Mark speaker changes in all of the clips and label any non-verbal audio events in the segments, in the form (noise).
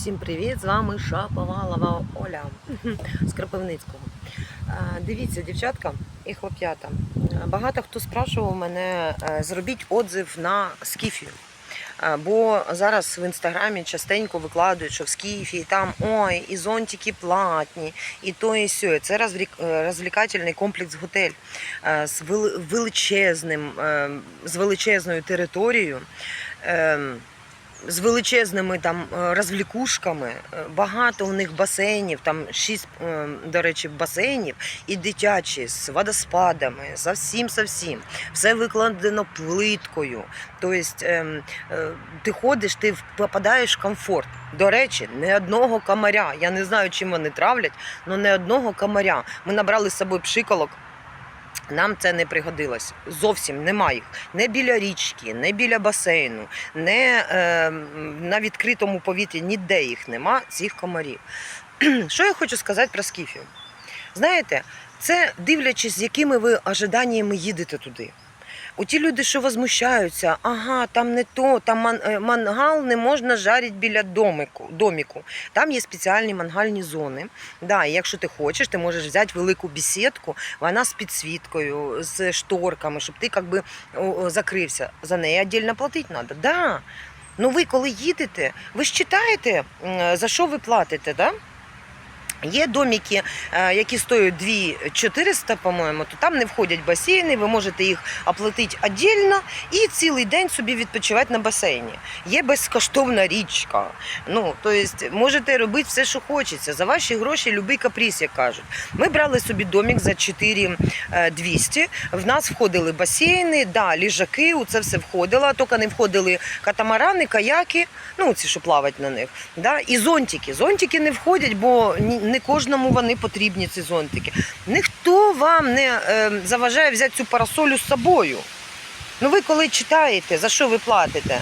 Speaker 1: Всім привіт! З вами Шаповалова Оля з Кропивницького. Е, Дивіться, дівчатка і хлоп'ята. Багато хто спрашував мене, е, зробіть отзив на скіфію. Е, Бо зараз в інстаграмі частенько викладають, що в скіфі там ой, і зонтики платні, і то, і сьо. Це розвлік- розвлікательний комплекс готель з величезним, з величезною територією. З величезними там е, розвлікушками. Е, Багато у них басейнів, там шість, е, до речі, басейнів і дитячі з водоспадами, за всім, за всім. Все викладено плиткою. Тобто ем, ти ходиш, ти попадаєш в комфорт. До речі, не одного комаря. Я не знаю, чим вони травлять, але не одного комаря. Ми набрали з собою пшикалок. Нам це не пригодилось. Зовсім немає їх. Не біля річки, не біля басейну, не е, на відкритому повітрі, ніде їх нема, цих комарів. (clears throat) Що я хочу сказати про скіфів? Знаєте, це дивлячись, з якими ви ожиданнями їдете туди. У ті люди, що возмущаються, ага, там не то, там е, мангал не можна жарити біля домику, доміку. Там є спеціальні мангальні зони. Да, і якщо ти хочеш, ти можеш взяти велику бесідку, вона з підсвіткою, з шторками, щоб ти якби закрився. За неї віддільно платити треба. Да. Ну ви коли їдете, ви ж читаєте, за що ви платите, да? Є домики, е, які стоять 2400, по-моєму, то там не входять басейни, ви можете їх оплатити віддільно і цілий день собі відпочивати на басейні. Є безкоштовна річка. Ну, тобто можете робити все, що хочеться. За ваші гроші любий каприз, як кажуть. Ми брали собі домик за 4200. В нас входили басейни, да, ліжаки, у це все входило, тільки не входили катамарани, каяки, ну ці, що плавать на них. Да, і зонтики. Зонтики не входять, бо не кожному вони потрібні, ці зонтики. Ніхто вам не е, заважає взяти цю парасолю з собою. Ну ви коли читаєте, за що ви платите?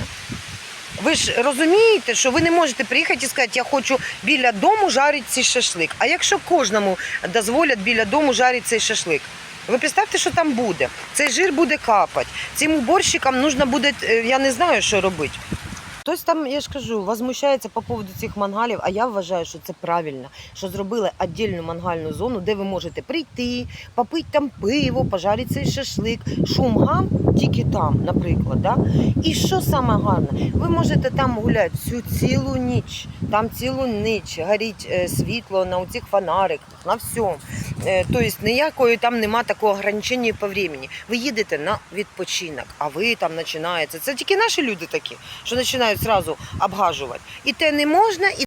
Speaker 1: Ви ж розумієте, що ви не можете приїхати і сказати, я хочу біля дому жарити цей шашлик. А якщо кожному дозволять біля дому жарити цей шашлик? Ви представте, що там буде. Цей жир буде капати. Цим уборщикам потрібно буде, е, я не знаю, що робити. Хтось там, я ж кажу, возмущається по поводу цих мангалів, а я вважаю, що це правильно, що зробили віддільну мангальну зону, де ви можете прийти, попити там пиво, пожарити цей шашлик, шум гам тільки там, наприклад. Да? І що саме гарне, ви можете там гуляти всю цілу ніч, там цілу ніч горить е, світло на цих фонариках, на всьому. Е, Тобто ніякої там нема такого ограничення по времени. Ви їдете на відпочинок, а ви там починаєте. Це тільки наші люди такі, що починають зразу обгажувати. І те не можна, і